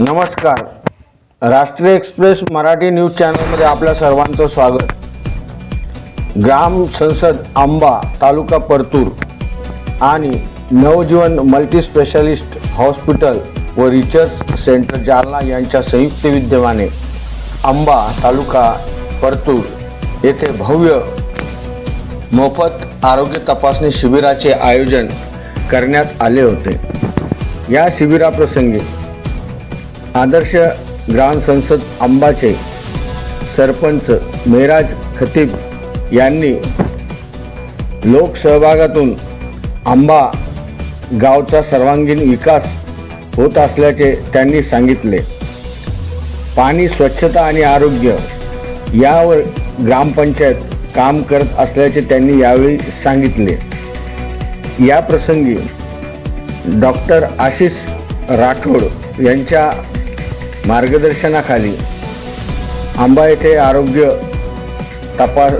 नमस्कार. राष्ट्रीय express Marathi news चॅनलमध्ये आपल्या सर्वांचं स्वागत. ग्राम संसद आंबा तालुका परतूर आणि नवजीवन मल्टीस्पेशालिस्ट हॉस्पिटल व रिसर्च सेंटर जालना यांच्या संयुक्त विद्यमाने आंबा तालुका परतूर येथे भव्य मोफत आरोग्य तपासणी शिबिराचे आयोजन करण्यात आले होते. या शिबिराप्रसंगी आदर्श ग्राम संसद आंबाचे सरपंच मेराज खतीब यांनी लोकसहभागातून आंबा गावचा सर्वांगीण विकास होत असल्याचे त्यांनी सांगितले. पाणी स्वच्छता आणि आरोग्य यावर ग्रामपंचायत काम करत असल्याचे त्यांनी यावेळी सांगितले. याप्रसंगी डॉक्टर आशिष राठोड यांच्या मार्गदर्शनाखाली आंबा येथे आरोग्य तपास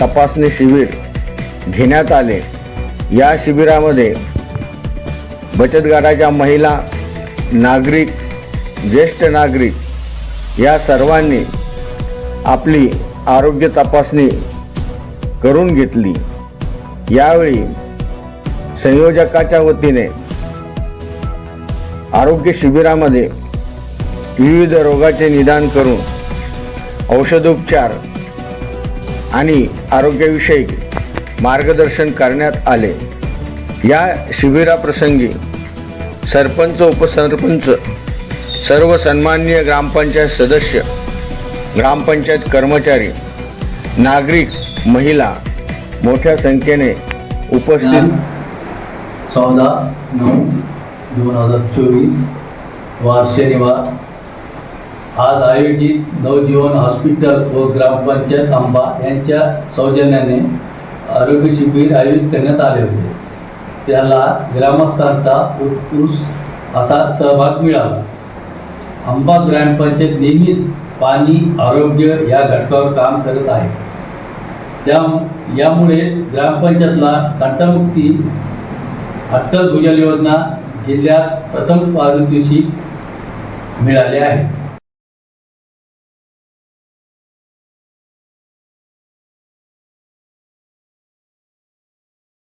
तपासणी शिबिर घेण्यात आले. या शिबिरामध्ये बचत गटाच्या महिला नागरिक ज्येष्ठ नागरिक या सर्वांनी आपली आरोग्य तपासणी करून घेतली. यावेळी संयोजकाच्या वतीने आरोग्य शिबिरामध्ये विविध रोगाचे निदान करून औषधोपचार आणि आरोग्यविषयक मार्गदर्शन करण्यात आले. या शिबिराप्रसंगी सरपंच उपसरपंच सर्व सन्माननीय ग्रामपंचायत सदस्य ग्रामपंचायत कर्मचारी नागरिक महिला मोठ्या संख्येने उपस्थित चौदा नऊ दोन हजार चोवीस वार शनिवार आज आयोजित नवजीवन हॉस्पिटल व ग्रामपंचायत आंबा यांच्या सौजन्याने आरोग्य शिबिर आयोजित करण्यात आले होते. त्याला ग्रामस्थांचा उत्कृष्ट असा सहभाग मिळाला. आंबा ग्रामपंचायत नेहमीच पाणी आरोग्य या घटकावर काम करत आहे. त्या यामुळेच ग्रामपंचायतला तंटामुक्ती अटल भुजल योजना जिल्ह्यात प्रथम पारितोषिक मिळाले आहे.